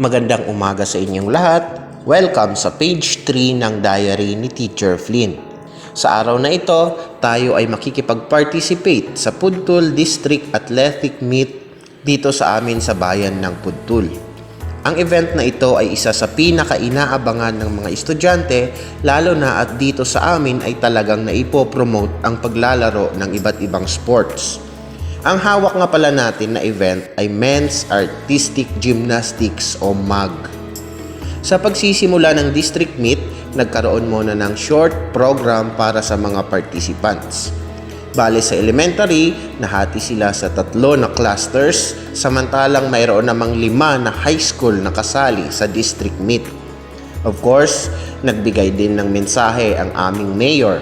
Magandang umaga sa inyong lahat. Welcome sa page 3 ng diary ni Teacher Flynn. Sa araw na ito, tayo ay makikipag-participate sa Pudtul District Athletic Meet dito sa amin sa bayan ng Pudtul. Ang event na ito ay isa sa pinaka-inaabangan ng mga estudyante lalo na at dito sa amin ay talagang naipopromote ang paglalaro ng iba't ibang sports. Ang hawak nga pala natin na event ay Men's Artistic Gymnastics o MAG. Sa pagsisimula ng district meet, nagkaroon muna ng short program para sa mga participants. Bale sa elementary, nahati sila sa tatlo na clusters, samantalang mayroon namang lima na high school na kasali sa district meet. Of course, nagbigay din ng mensahe ang aming mayor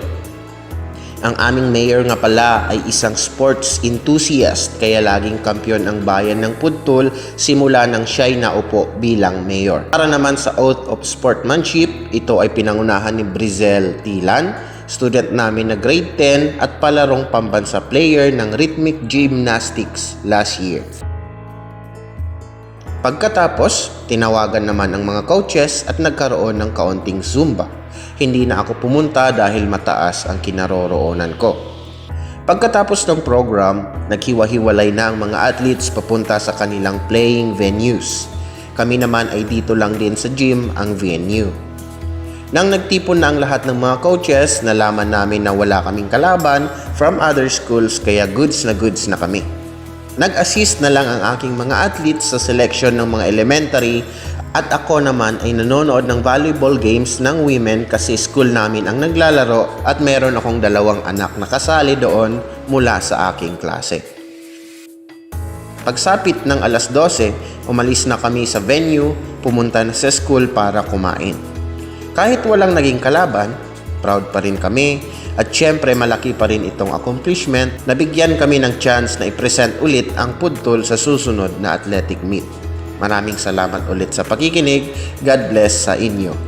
ang aming mayor nga pala ay isang sports enthusiast kaya laging kampiyon ang bayan ng Pudtul simula nang siya'y naupo bilang mayor. Para naman sa oath of sportsmanship, ito ay pinangunahan ni Brizel Tilan, student namin na grade 10 at palarong pambansa player ng rhythmic gymnastics last year. Pagkatapos, tinawagan naman ang mga coaches at nagkaroon ng kaunting Zumba. Hindi na ako pumunta dahil mataas ang kinaroroonan ko. Pagkatapos ng program, naghiwa-hiwalay na ang mga athletes papunta sa kanilang playing venues. Kami naman ay dito lang din sa gym ang venue. Nang nagtipon na ang lahat ng mga coaches, nalaman namin na wala kaming kalaban from other schools kaya goods na goods na kami. Nag-assist na lang ang aking mga athletes sa selection ng mga elementary at ako naman ay nanonood ng volleyball games ng women kasi school namin ang naglalaro at meron akong dalawang anak na kasali doon mula sa aking klase. Pagsapit ng alas 12, umalis na kami sa venue, pumunta na sa school para kumain. Kahit walang naging kalaban, proud pa rin kami at syempre malaki pa rin itong accomplishment na bigyan kami ng chance na i-present ulit ang Pudtul sa susunod na athletic meet. Maraming salamat ulit sa pakikinig. God bless sa inyo.